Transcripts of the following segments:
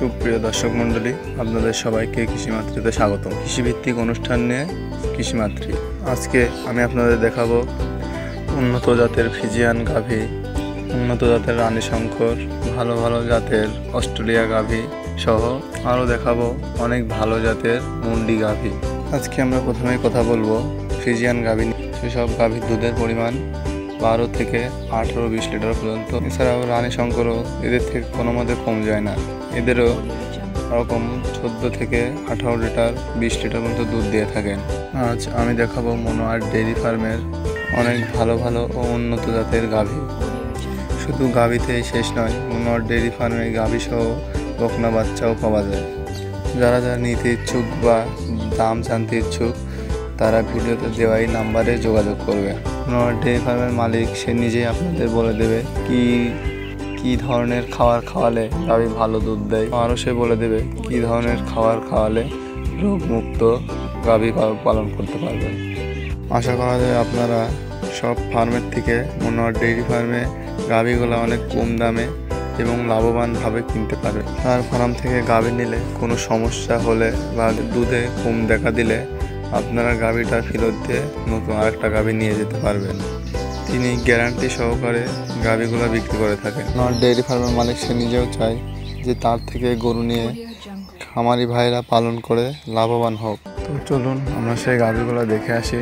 সুপ্রিয় দর্শক মণ্ডলী, আপনাদের সবাইকে কৃষিমাতৃতে স্বাগতম। কৃষিভিত্তিক অনুষ্ঠান নিয়ে কৃষিমাতৃ। আজকে আমি আপনাদের দেখাবো উন্নত জাতের ফিজিয়ান গাভী, উন্নত জাতের রানী শঙ্কর, ভালো ভালো জাতের অস্ট্রেলিয়া গাভী সহ আরও দেখাবো অনেক ভালো জাতের মুন্ডি গাভী। আজকে আমরা প্রথমেই কথা বলব ফিজিয়ান গাভী সেসব গাভীর দুধের পরিমাণ বারো থেকে আঠেরো, বিশ লিটার পর্যন্ত। এছাড়াও রানী শঙ্করও এদের থেকে কোনো মতে কম যায় না। এদেরও ওরকম চোদ্দ থেকে আঠারো লিটার, বিশ লিটার মতো দুধ দিয়ে থাকেন। আজ আমি দেখাবো মনোয়ার ডেইরি ফার্মের অনেক ভালো ভালো ও উন্নত জাতের গাভী। শুধু গাভীতেই শেষ নয়, মনোয়ার ডেইরি ফার্মে গাভী সহ বকনা বাচ্চাও পাওয়া যায়। যারা যারা নিতে ইচ্ছুক বা দাম জানতে ইচ্ছুক তারা ভিডিওতে দেওয়া এই নাম্বারে যোগাযোগ করবে। মনোয়ার ডেইরি ফার্মের মালিক, সে নিজেই আপনাদের বলে দেবে কি কি ধরনের খাবার খাওয়ালে গাভী ভালো দুধ দেয়। আরও সে বলে দেবে কি ধরনের খাবার খাওয়ালে রোগমুক্ত গাভী পালন করতে পারবেন আশা করা যায় আপনারা সব ফার্মের থেকে মনোয়ার ডেইরি ফার্মে গাভীগুলো অনেক কম দামে এবং লাভবানভাবে কিনতে পারবে। তার ফার্ম থেকে গাভী নিলে কোনো সমস্যা হলে বা দুধে কম দেখা দিলে আপনারা গাভীটা ফেরত দিয়ে নতুন আরেকটা গাভী নিয়ে যেতে পারবেন। তিনি গ্যারান্টি সহকারে গাভীগুলো বিক্রি করে থাকেন। আমার ডেয়ারি ফার্মের মালিক সে নিজেও চায় যে তার থেকে গরু নিয়ে খামারি ভাইরা পালন করে লাভবান হোক। তো চলুন আমরা সেই গাভীগুলো দেখে আসি।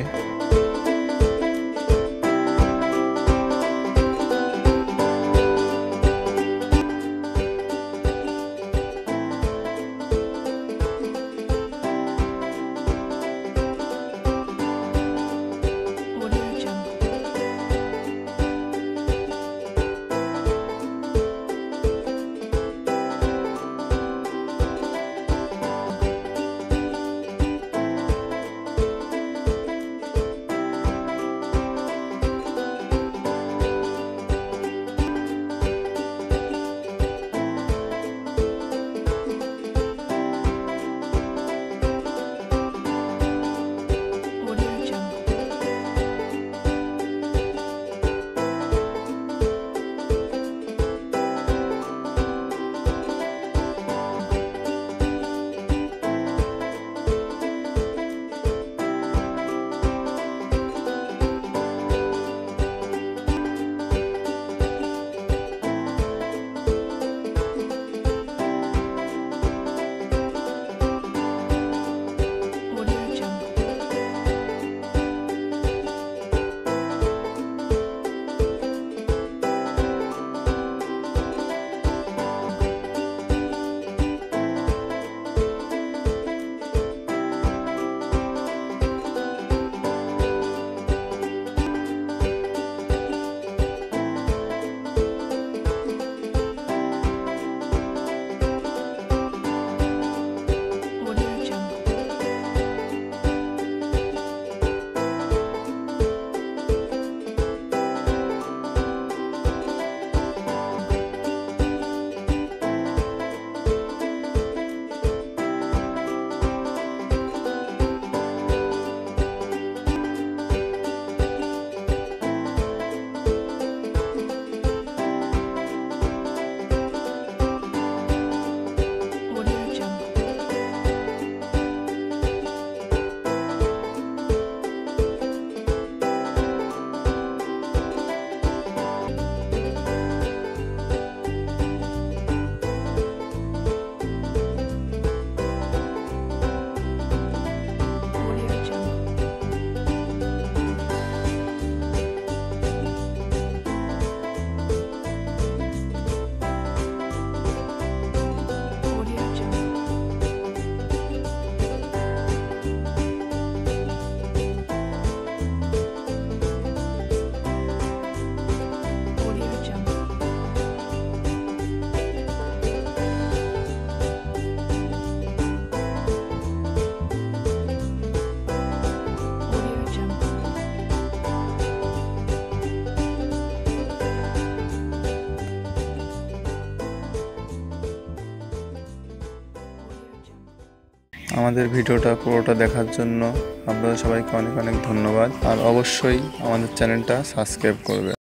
আমাদের ভিডিওটা পুরোটা দেখার জন্য আপনাদের সবাইকে অনেক অনেক ধন্যবাদ। আর অবশ্যই আমাদের চ্যানেলটা সাবস্ক্রাইব করবে